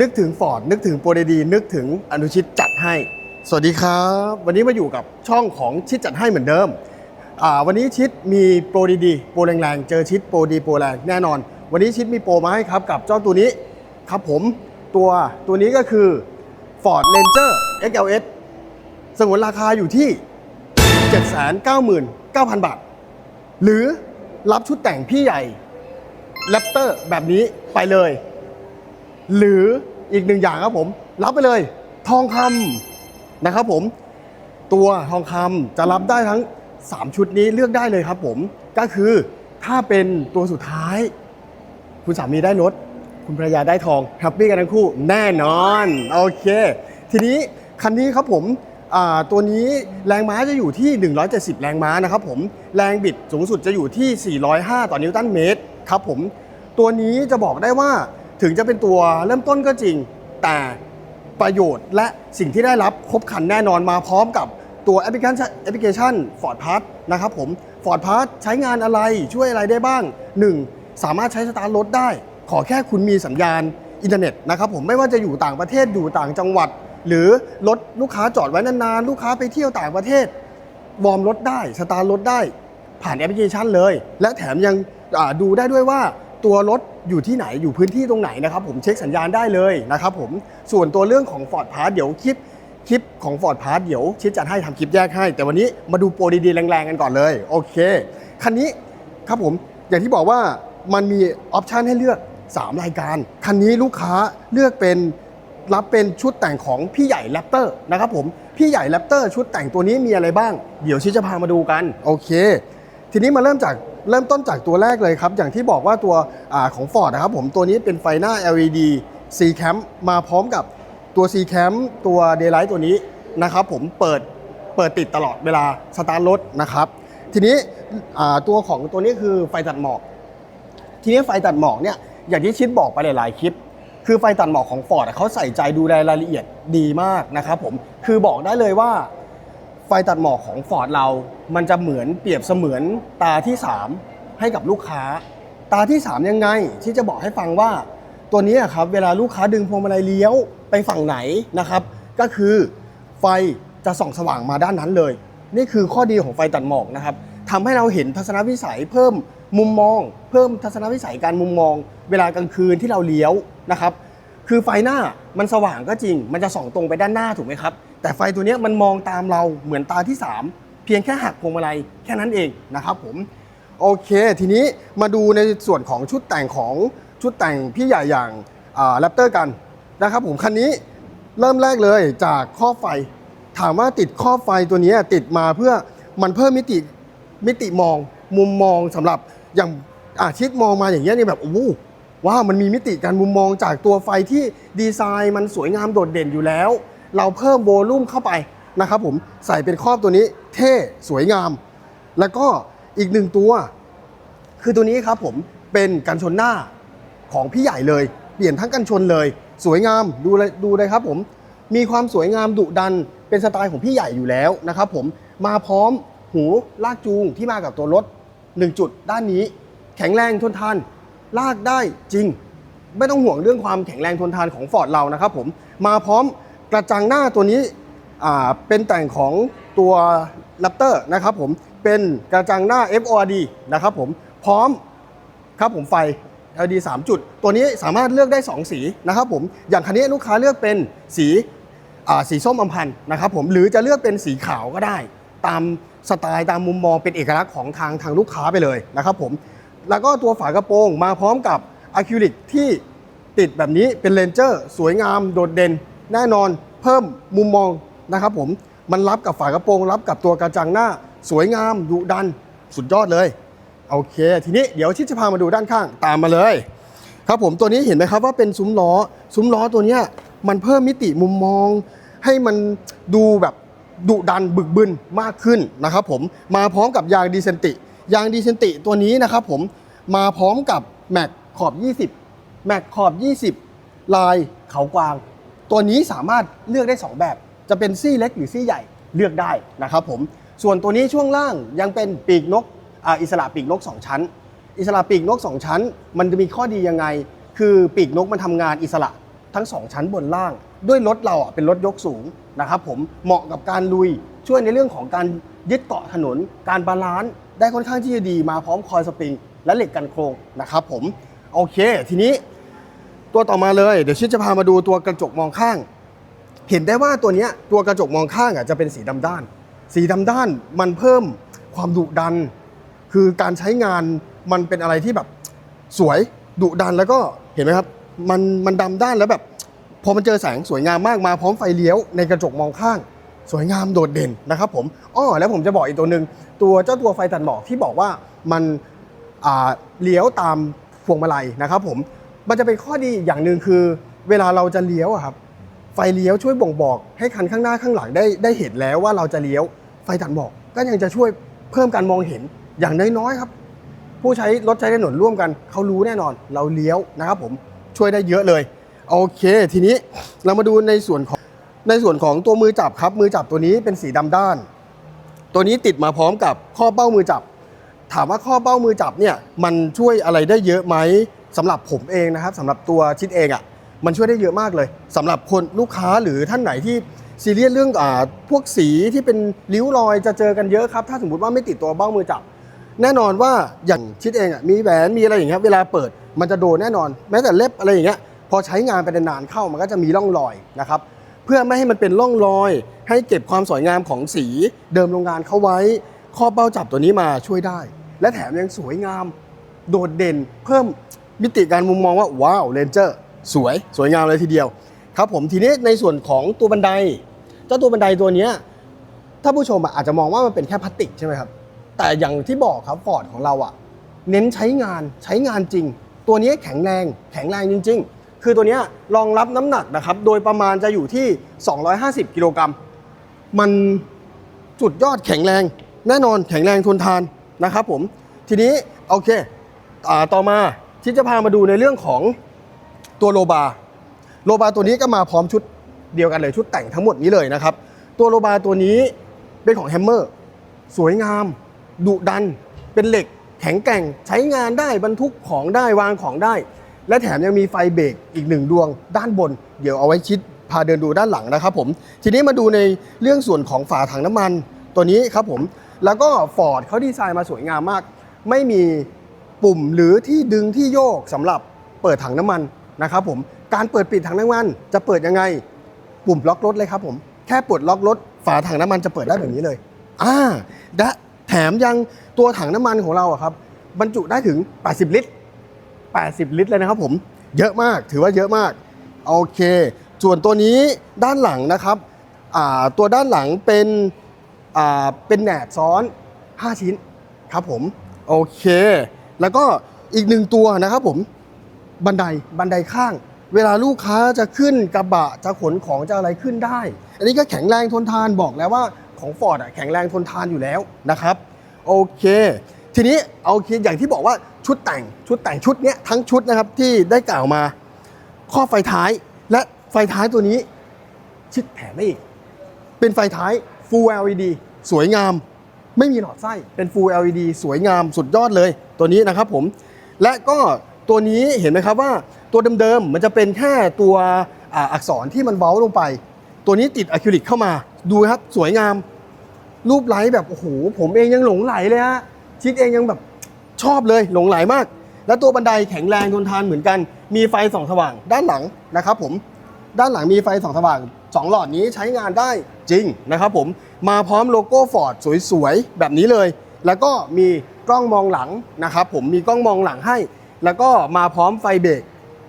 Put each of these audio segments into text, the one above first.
นึกถึงฟอร์ดนึกถึงโปรดี นึกถึงอนุชิตจัดให้ สวัสดีครับ วันนี้มาอยู่กับช่องของชิดจัดให้เหมือนเดิม วันนี้ชิดมีโปรดีๆโปรแรงๆ เจอชิดโปรดีโปรแรงแน่นอน วันนี้ชิดมีโปรมาให้ครับกับเจ้าตัวนี้ครับผมตัวตัวนี้ก็คือ Ford Ranger XLS สงวนราคาอยู่ที่ 799,000 บาท หรือรับชุดแต่งพี่ใหญ่แรปเตอร์แบบนี้ไปเลย หรืออีกหนึ่งอย่างครับผมรับไปเลยทองคำนะครับผม ตัวทองคำจะรับได้ทั้ง 3 ชุดนี้เลือกได้เลยครับผมก็คือถ้าเป็นตัวสุดท้าย คุณสามีได้รถคุณภรรยาได้ทองแฮปปี้กันทั้งคู่แน่นอนโอเค ทีนี้คันนี้ครับผมตัวนี้แรงม้าจะอยู่ที่ 170 แรงม้านะครับผมแรงบิดสูงสุดจะอยู่ที่ 405 ต่อนิวตันเมตรครับผมตัวนี้จะบอกได้ว่า ถึงจะเป็นตัวเริ่มต้นก็จริง แต่ประโยชน์และสิ่งที่ได้รับครบคันแน่นอนมาพร้อมกับตัวแอปพลิเคชันแอปพลิเคชัน Ford Pass นะครับผม Ford Pass ใช้งานอะไรช่วยอะไรได้บ้าง 1. สามารถใช้สตาร์ทรถได้ ขอแค่คุณมีสัญญาณอินเทอร์เน็ตนะครับผมไม่ว่าจะอยู่ต่างประเทศอยู่ต่างจังหวัด หรือรถลูกค้าจอดไว้นานๆ ลูกค้าไปเที่ยวต่างประเทศ วอร์มรถได้สตาร์ทรถได้ ผ่านแอปพลิเคชันเลย และแถมยังดูได้ด้วยว่าตัวรถ อยู่ที่ไหนอยู่พื้นที่ตรงไหนนะครับผมเช็คสัญญาณได้เลยนะครับผมส่วนตัวเรื่องของ Ford Pass เดี๋ยวคลิปคลิปของ Ford Pass เดี๋ยวชิดจัดให้ทำคลิปแยกให้ แต่วันนี้มาดูโปรดีๆ แรงๆ กันก่อนเลยโอเคคันนี้ครับผมอย่างที่บอกว่ามันมีออปชันให้เลือก 3 รายการ คันนี้ลูกค้าเลือกเป็นรับเป็นชุดแต่งของพี่ใหญ่แรปเตอร์นะครับผมพี่ใหญ่แรปเตอร์ชุดแต่งตัวนี้มีอะไรบ้าง เดี๋ยวชิจะพามาดูกัน โอเค ทีนี้มาเริ่มจาก เริ่มต้นจากตัวแรกเลยครับ อย่างที่บอกว่าตัวอของ Ford นะครับผมตัวนี้เป็นไฟหน้า LED C Cam มาพร้อมกับตัว C Cam ตัว Daylight ตัวนี้นะครับผมเปิดเปิดติดตลอดเวลาสตาร์ทรถนะครับ ทีนี้ตัวของตัวนี้คือไฟตัดหมอก ทีนี้ไฟตัดหมอกเนี่ยอย่างที่ชิดบอกไปหลาย ๆ คลิป คือไฟตัดหมอกของ Ford เขาใส่ใจดูแลรายละเอียดดีมากนะครับผมคือบอกได้เลยว่า ไฟตัดหมอกของ Ford เรา มันจะเหมือนเปรียบเสมือนตาที่ 3 ให้กับลูกค้า ตาที่ 3 ยังไง ที่จะบอกให้ฟังว่า ตัวนี้ครับเวลาลูกค้าดึงพวงมาลัยเลี้ยวไปฝั่งไหนนะครับ ก็คือไฟจะส่องสว่างมาด้านนั้นเลย นี่คือข้อดีของไฟตัดหมอกนะครับทำให้เราเห็นทัศนวิสัยเพิ่มมุมมอง เพิ่มทัศนวิสัยการมุมมอง เวลากลางคืนที่เราเลี้ยวนะครับ คือไฟหน้ามันสว่างก็จริง มันจะส่องตรงไปด้านหน้าถูกไหมครับ แต่ไฟตัวนี้มันมองตามเราเหมือนตาที่ 3 เพียงแค่หักพวงมาลัยแค่นั้นเองนะครับผม โอเค ทีนี้มาดูในส่วนของชุดแต่งของชุดแต่งพี่ใหญ่อย่างแรปเตอร์กันนะครับผมคันนี้เริ่มแรกเลยจากข้อไฟ ถามว่าติดข้อไฟตัวนี้ติดมาเพื่อมันเพิ่มมิติมิติมองมุมมองสำหรับอย่างอาชิดมองมาอย่างเงี้ยนี่แบบโอ้โห ว้ามันมีมิติการมุมมองจากตัวไฟที่ดีไซน์มันสวยงามโดดเด่นอยู่แล้ว เราเพิ่มโวลูมเข้าไปนะครับผมใส่เป็นครอบตัวนี้เท่สวยงาม แล้วก็อีกหนึ่งตัว คือตัวนี้ครับผมเป็นกันชนหน้าของพี่ใหญ่เลย เปลี่ยนทั้งกันชนเลย สวยงามดูเลยดูเลยครับผมมีความสวยงามดุดันเป็นสไตล์ของพี่ใหญ่อยู่แล้วนะครับผมมาพร้อมหูลากจูงที่มากับตัวรถ 1 จุดด้านนี้ แข็งแรงทนทาน ลากได้จริง ไม่ต้องห่วงเรื่องความแข็งแรงทนทานของฟอร์ดเรานะครับผมมาพร้อมกระจังหน้าตัวนี้เป็นแต่งของตัว Raptor นะครับผมเป็นกระจังหน้า FORD นะครับผมพร้อมครับผมไฟ LED 3 จุด ตัวนี้สามารถเลือกได้ 2 สีนะครับผมอย่างคันนี้ลูกค้าเลือกเป็นสีสีส้มอำพันธ์นะครับผมหรือจะเลือกเป็นสีขาวก็ได้ ตามสไตล์ตามมุมมองเป็นเอกลักษณ์ของทางทางลูกค้าไปเลยนะครับผม แล้วก็ตัวฝากระโปรงมาพร้อมกับอะคริลิกที่ติดแบบนี้เป็นเลนเจอร์ สวยงามโดดเด่น แน่นอนเพิ่มมุมมองนะครับผมมันรับกับฝากระโปรง รับกับตัวกระจังหน้า สวยงามดุดันสุดยอดเลยโอเค ทีนี้เดี๋ยวชิดจะพามาดูด้านข้างตามมาเลย ครับผมตัวนี้เห็นไหมครับว่าเป็นซุ้มล้อ ซุ้มล้อตัวนี้มันเพิ่มมิติมุมมอง ให้มันดูแบบดุดันบึกบึนมากขึ้นนะครับผมมาพร้อมกับยางดีเซนติ ยางดีเซนติตัวนี้นะครับผมมาพร้อมกับแม็กขอบ 20 แม็กขอบ 20 ลายเขากวาง ตัวนี้สามารถเลือกได้ 2 แบบ จะเป็นซี่เล็กหรือซี่ใหญ่เลือกได้นะครับผมส่วนตัวนี้ช่วงล่างยังเป็นปีกนกออิสระปีกนก 2 ชั้น อิสระปีกนก 2 ชั้น มันจะมีข้อดียังไง คือปีกนกมันทำงานอิสระทั้ง 2 ชั้นบนล่าง ด้วยรถเราอะเป็นรถยกสูงนะครับผมเหมาะกับการลุยช่วยในเรื่องของการยึดเกาะถนน การบาลานซ์ ได้ค่อนข้างที่จะดีมาพร้อมคอยสปริง และเหล็กกันโครงนะครับผมโอเค ทีนี้ตัวต่อมาเลยเดี๋ยวชิดจะพามาดูตัวกระจกมองข้าง เห็นได้ว่าตัวนี้ตัวกระจกมองข้างอะจะเป็นสีดำด้าน สีดำด้านมันเพิ่มความดุดัน คือการใช้งานมันเป็นอะไรที่แบบสวยดุดันแล้วก็เห็นไหมครับมันมันดำด้านแล้วแบบพอมันเจอแสงสวยงามมากมาพร้อมไฟเลี้ยวในกระจกมองข้าง สวยงามโดดเด่นนะครับผมอ้อแล้วผมจะบอกอีกตัวหนึ่งตัวเจ้าตัวไฟตัดหมอกที่บอกว่ามันเลี้ยวตามพวงมาลัยนะครับผมมันจะเป็นข้อดีอย่างหนึ่งคือ เวลาเราจะเลี้ยวครับไฟเลี้ยวช่วยบ่งบอกให้คันข้างหน้าข้างหลังได้ได้เห็นแล้วว่าเราจะเลี้ยวไฟตัดหมอกก็ยังจะช่วยเพิ่มการมองเห็นอย่างน้อยๆครับ ผู้ใช้รถใช้ถนนร่วมกันเขารู้แน่นอนเราเลี้ยวนะครับผมช่วยได้เยอะเลยโอเค ทีนี้เรามาดูในส่วนของ ในส่วนของตัวมือจับครับ มือจับตัวนี้เป็นสีดำด้าน ตัวนี้ติดมาพร้อมกับข้อเป้ามือจับ ถามว่าข้อเป้ามือจับเนี่ยมันช่วยอะไรได้เยอะไหมสำหรับผมเองนะครับสำหรับตัวชิดเองอะ่ะมันช่วยได้เยอะมากเลยสำหรับคนลูกค้าหรือท่านไหนที่ซีเรียสเรื่องอพวกสีที่เป็นริ้วรอยจะเจอกันเยอะครับ ถ้าสมมติว่าไม่ติดตัวเบ้ามือจับ แน่นอนว่าอย่างชิดเองอะมีแหวนมีอะไรอย่างเงี้ยเวลาเปิดมันจะโดนแน่นอน แม้แต่เล็บอะไรอย่างเงี้ยพอใช้งานไปนานๆเข้ามันก็จะมีร่องรอยนะครับ เพื่อไม่ให้มันเป็นร่องรอย ให้เก็บความสวยงามของสีเดิมโรงงานเข้าไว้ ข้อเป้าจับตัวนี้มาช่วยได้ และแถมยังสวยงาม โดดเด่น เพิ่มมิติการมุมมองว่าว้าวเรนเจอร์สวยสวยงามเลยทีเดียว ครับผมทีนี้ในส่วนของตัวบันได เจ้าตัวบันไดตัวนี้ถ้าผู้ชมอะอาจจะมองว่ามันเป็นแค่พลาสติกใช่ไหมครับแต่อย่างที่บอกครับฟอร์ดของเราอะเน้นใช้งานใช้งานจริง ตัวนี้แข็งแรง แข็งแรงจริง ๆ คือตัวนี้รองรับน้ำหนักนะครับ โดยประมาณจะอยู่ที่ 250 กิโลกรัม มันสุดยอดแข็งแรง แน่นอนแข็งแรงทนทานนะครับผม ทีนี้โอเคอต่อมาที่จะพามาดูในเรื่องของตัวโลบา โลบาตัวนี้ก็มาพร้อมชุดเดียวกันเลยชุดแต่งทั้งหมดนี้เลยนะครับ ตัวโลบาตัวนี้เป็นของแฮมเมอร์สวยงามดุดัน เป็นเหล็กแข็งแกร่งใช้งานได้บรรทุกของได้วางของได้ และแถมยังมีไฟเบรกอีกหนึ่งดวงด้านบน เดี๋ยวเอาไว้ชิดพาเดินดูด้านหลังนะครับผม ทีนี้มาดูในเรื่องส่วนของฝาถังน้ำมันตัวนี้ครับผม แล้วก็ฟอร์ดเขาดีไซน์มาสวยงามมาก ไม่มีปุ่มหรือที่ดึงที่โยกสำหรับเปิดถังน้ำมันนะครับผม การเปิดปิดถังน้ำมัน จะเปิดยังไง ปุ่มล็อกรถเลยครับผม แค่ปลดล็อกรถฝาถังน้ำมันจะเปิดได้แบบนี้เลย อ่าและแถมยังตัวถังน้ำมันของเราอะครับบรรจุได้ถึง 80 ลิตร 80 ลิตรเลยนะครับผมเยอะมากถือว่าเยอะมากโอเค ส่วนตัวนี้ด้านหลังนะครับตัวด้านหลังเป็นเป็นแหนบซ้อน 5 ชิ้นครับผมโอเค แล้วก็อีกหนึ่งตัวนะครับผมบันไดบันไดข้าง เวลาลูกค้าจะขึ้นกระบะจะขนของจะอะไรขึ้นได้ อันนี้ก็แข็งแรงทนทานบอกแล้วว่าของฟอร์ดอะแข็งแรงทนทานอยู่แล้วนะครับโอเค ทีนี้เอาเคอย่างที่บอกว่า ชุดแต่งชุดแต่งชุดเนี้ยทั้งชุดนะครับที่ได้กล่าวมาข้อไฟท้ายและไฟท้ายตัวนี้ชิดแถมได้อีก เป็นไฟท้าย Full LED สวยงาม ไม่มีหลอดไส้เป็น Full LED สวยงามสุดยอดเลยตัวนี้นะครับผม และก็ตัวนี้เห็นไหมครับว่าตัวเดิมๆมันจะเป็นแค่ตัวอ,อักษรที่มันเว้าลงไป ตัวนี้ติดอะคริลิกเข้ามาดูครับสวยงาม รูปไลท์แบบโอ้โหผมเองยังหลงไหลเลยฮะชิดเองยังแบบ ชอบเลยหลงไหลมาก แล้วตัวบันไดแข็งแรงทนทานเหมือนกัน มีไฟส่องสว่างด้านหลังนะครับผมด้านหลังมีไฟส่องสว่างสองหลอดนี้ใช้งานได้จริงนะครับผมมาพร้อมโลโก้ฟอร์ดสวยๆ แบบนี้เลย แล้วก็มีกล้องมองหลังนะครับผมมีกล้องมองหลังให้ แล้วก็มาพร้อมไฟเบรก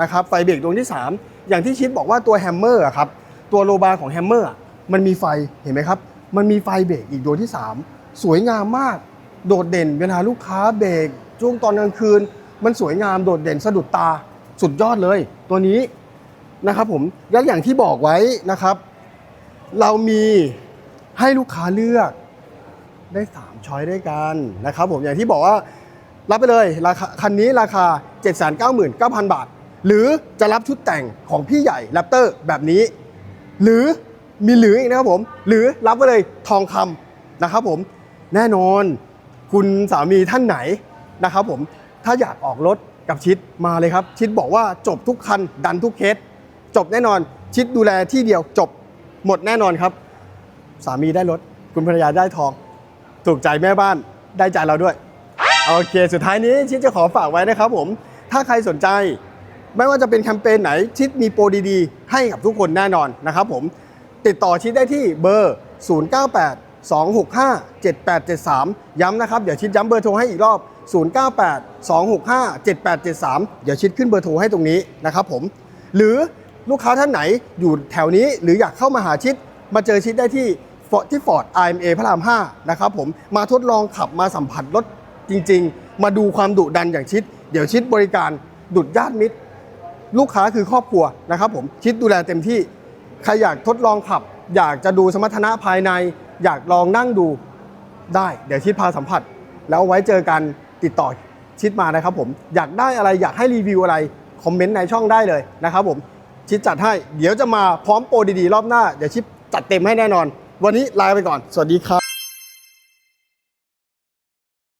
นะครับไฟเบรกดวงที่ 3 อย่างที่ชิดบอกว่าตัวแฮมเมอร์ครับตัวโลบาของแฮมเมอร์มันมีไฟเห็นไหมครับ มันมีไฟเบรกอีกดวงที่ 3 สวยงามมาก โดดเด่นเวลาลูกค้าเบรกช่วงตอนกลางคืน มันสวยงามโดดเด่นสะดุดตาสุดยอดเลย ตัวนี้นะครับผมแล้วอย่างที่บอกไว้นะครับ เรามีให้ลูกค้าเลือกได้ 3 ช้อยด้วยกันนะครับผมอย่างที่บอกว่ารับไปเลยราคาคันนี้ราคา 799,000 บาท หรือจะรับชุดแต่งของพี่ใหญ่แรปเตอร์แบบนี้ หรือมีหรืออีกนะครับผม หรือรับไปเลยทองคำนะครับผมแน่นอน คุณสามีท่านไหนนะครับผมถ้าอยากออกรถกับชิดมาเลยครับ ชิดบอกว่าจบทุกคันดันทุกเคสจบแน่นอนชิดดูแลที่เดียวจบหมดแน่นอนครับ สามีได้รถ คุณภรรยาได้ทอง ถูกใจแม่บ้านได้ใจเราด้วย โอเค สุดท้ายนี้ชิดจะขอฝากไว้นะครับผม ถ้าใครสนใจ ไม่ว่าจะเป็นแคมเปญไหน ชิดมีโปรดีๆ ให้กับทุกคนแน่นอนนะครับผม ติดต่อชิดได้ที่เบอร์ 098 265 7873 ย้ำนะครับ เดี๋ยวชิดย้ำเบอร์โทรให้อีกรอบ 098 265 7873 เดี๋ยวชิดขึ้นเบอร์โทรให้ตรงนี้นะครับผม หรือลูกค้าท่านไหนอยู่แถวนี้หรืออยากเข้ามาหาชิด มาเจอชิดได้ที่ฟอร์ที่ฟอร์ด IMA พระราม 5 นะครับผม มาทดลองขับมาสัมผัสรถจริง ๆ มาดูความดุดันอย่างชิด เดี๋ยวชิดบริการดุดญาติมิตร ลูกค้าคือครอบครัวนะครับผมชิดดูแลเต็มที่ ใครอยากทดลองขับ อยากจะดูสมรรถนะภายใน อยากลองนั่งดูได้ เดี๋ยวชิดพาสัมผัส แล้วไว้เจอกันติดต่อชิดมานะครับผมอยากได้อะไรอยากให้รีวิวอะไรคอมเมนต์ในช่องได้เลยนะครับผมชิดจัดให้ เดี๋ยวจะมาพร้อมโปรดีๆ รอบหน้า เดี๋ยวชิดจัดเต็มให้แน่นอน วันนี้ลาไปก่อน สวัสดีครับ